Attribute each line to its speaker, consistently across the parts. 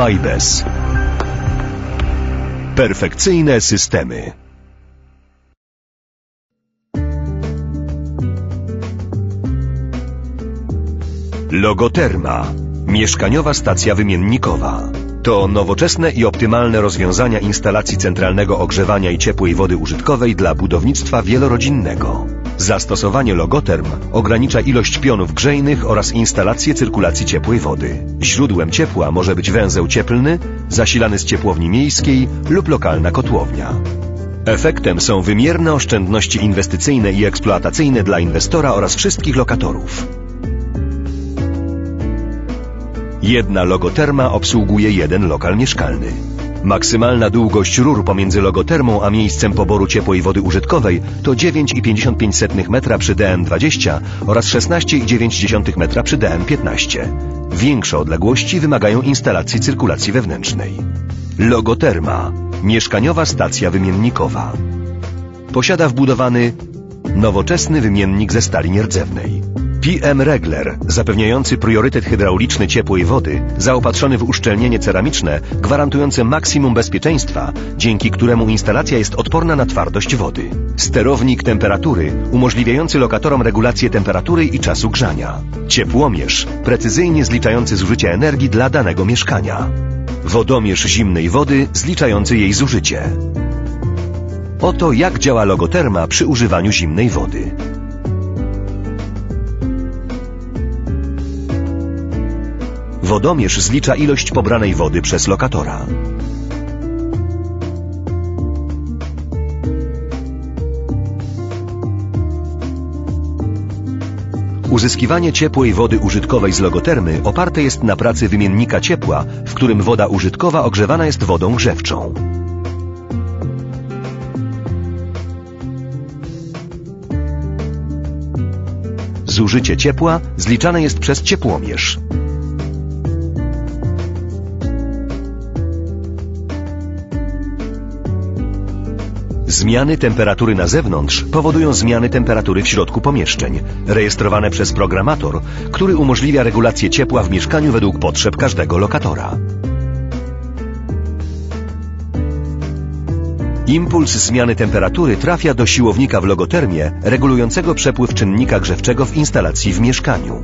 Speaker 1: Majbez. Perfekcyjne systemy. Logoterma. Mieszkaniowa stacja wymiennikowa. To nowoczesne i optymalne rozwiązania instalacji centralnego ogrzewania i ciepłej wody użytkowej dla budownictwa wielorodzinnego. Zastosowanie logoterm ogranicza ilość pionów grzejnych oraz instalację cyrkulacji ciepłej wody. Źródłem ciepła może być węzeł cieplny, zasilany z ciepłowni miejskiej lub lokalna kotłownia. Efektem są wymierne oszczędności inwestycyjne i eksploatacyjne dla inwestora oraz wszystkich lokatorów. Jedna logoterma obsługuje jeden lokal mieszkalny. Maksymalna długość rur pomiędzy logotermą a miejscem poboru ciepłej wody użytkowej to 9,55 metra przy DM20 oraz 16,9 metra przy DM15. Większe odległości wymagają instalacji cyrkulacji wewnętrznej. Logoterma. Mieszkaniowa stacja wymiennikowa. Posiada wbudowany nowoczesny wymiennik ze stali nierdzewnej. PM Regler, zapewniający priorytet hydrauliczny ciepłej wody, zaopatrzony w uszczelnienie ceramiczne, gwarantujące maksimum bezpieczeństwa, dzięki któremu instalacja jest odporna na twardość wody. Sterownik temperatury, umożliwiający lokatorom regulację temperatury i czasu grzania. Ciepłomierz, precyzyjnie zliczający zużycie energii dla danego mieszkania. Wodomierz zimnej wody, zliczający jej zużycie. Oto jak działa logoterma przy używaniu zimnej wody. Wodomierz zlicza ilość pobranej wody przez lokatora. Uzyskiwanie ciepłej wody użytkowej z logotermy oparte jest na pracy wymiennika ciepła, w którym woda użytkowa ogrzewana jest wodą grzewczą. Zużycie ciepła zliczane jest przez ciepłomierz. Zmiany temperatury na zewnątrz powodują zmiany temperatury w środku pomieszczeń, rejestrowane przez programator, który umożliwia regulację ciepła w mieszkaniu według potrzeb każdego lokatora. Impuls zmiany temperatury trafia do siłownika w logotermie, regulującego przepływ czynnika grzewczego w instalacji w mieszkaniu.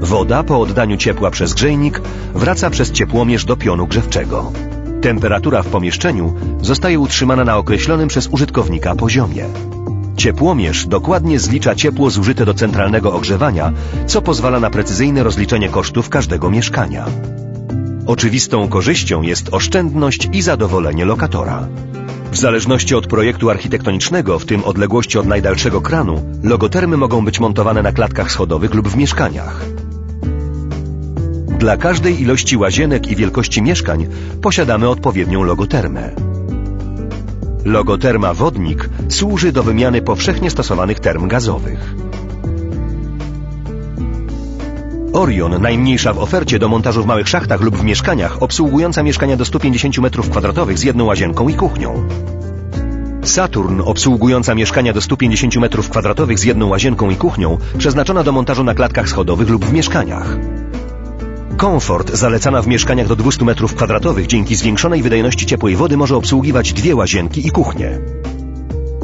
Speaker 1: Woda po oddaniu ciepła przez grzejnik wraca przez ciepłomierz do pionu grzewczego. Temperatura w pomieszczeniu zostaje utrzymana na określonym przez użytkownika poziomie. Ciepłomierz dokładnie zlicza ciepło zużyte do centralnego ogrzewania, co pozwala na precyzyjne rozliczenie kosztów każdego mieszkania. Oczywistą korzyścią jest oszczędność i zadowolenie lokatora. W zależności od projektu architektonicznego, w tym odległości od najdalszego kranu, logotermy mogą być montowane na klatkach schodowych lub w mieszkaniach. Dla każdej ilości łazienek i wielkości mieszkań posiadamy odpowiednią logotermę. Logoterma wodnik służy do wymiany powszechnie stosowanych term gazowych. Orion, najmniejsza w ofercie do montażu w małych szachtach lub w mieszkaniach, obsługująca mieszkania do 150 m2 z jedną łazienką i kuchnią. Saturn, obsługująca mieszkania do 150 m2 z jedną łazienką i kuchnią, przeznaczona do montażu na klatkach schodowych lub w mieszkaniach. Komfort, zalecana w mieszkaniach do 200 m2, dzięki zwiększonej wydajności ciepłej wody może obsługiwać dwie łazienki i kuchnię.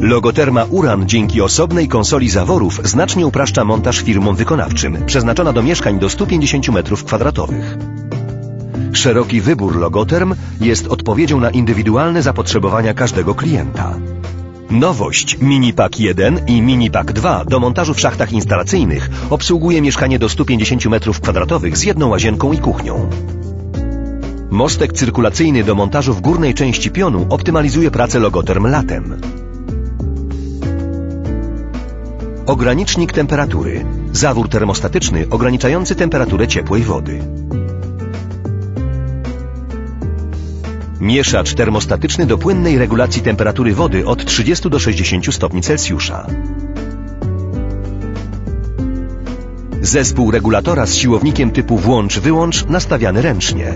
Speaker 1: Logoterma Uran dzięki osobnej konsoli zaworów znacznie upraszcza montaż firmom wykonawczym, przeznaczona do mieszkań do 150 m2. Szeroki wybór logoterm jest odpowiedzią na indywidualne zapotrzebowania każdego klienta. Nowość Minipak 1 i Minipak 2 do montażu w szachtach instalacyjnych obsługuje mieszkanie do 150 m2 z jedną łazienką i kuchnią. Mostek cyrkulacyjny do montażu w górnej części pionu optymalizuje pracę logoterm latem. Ogranicznik temperatury. Zawór termostatyczny ograniczający temperaturę ciepłej wody. Mieszacz termostatyczny do płynnej regulacji temperatury wody od 30 do 60 stopni Celsjusza. Zespół regulatora z siłownikiem typu włącz-wyłącz nastawiany ręcznie.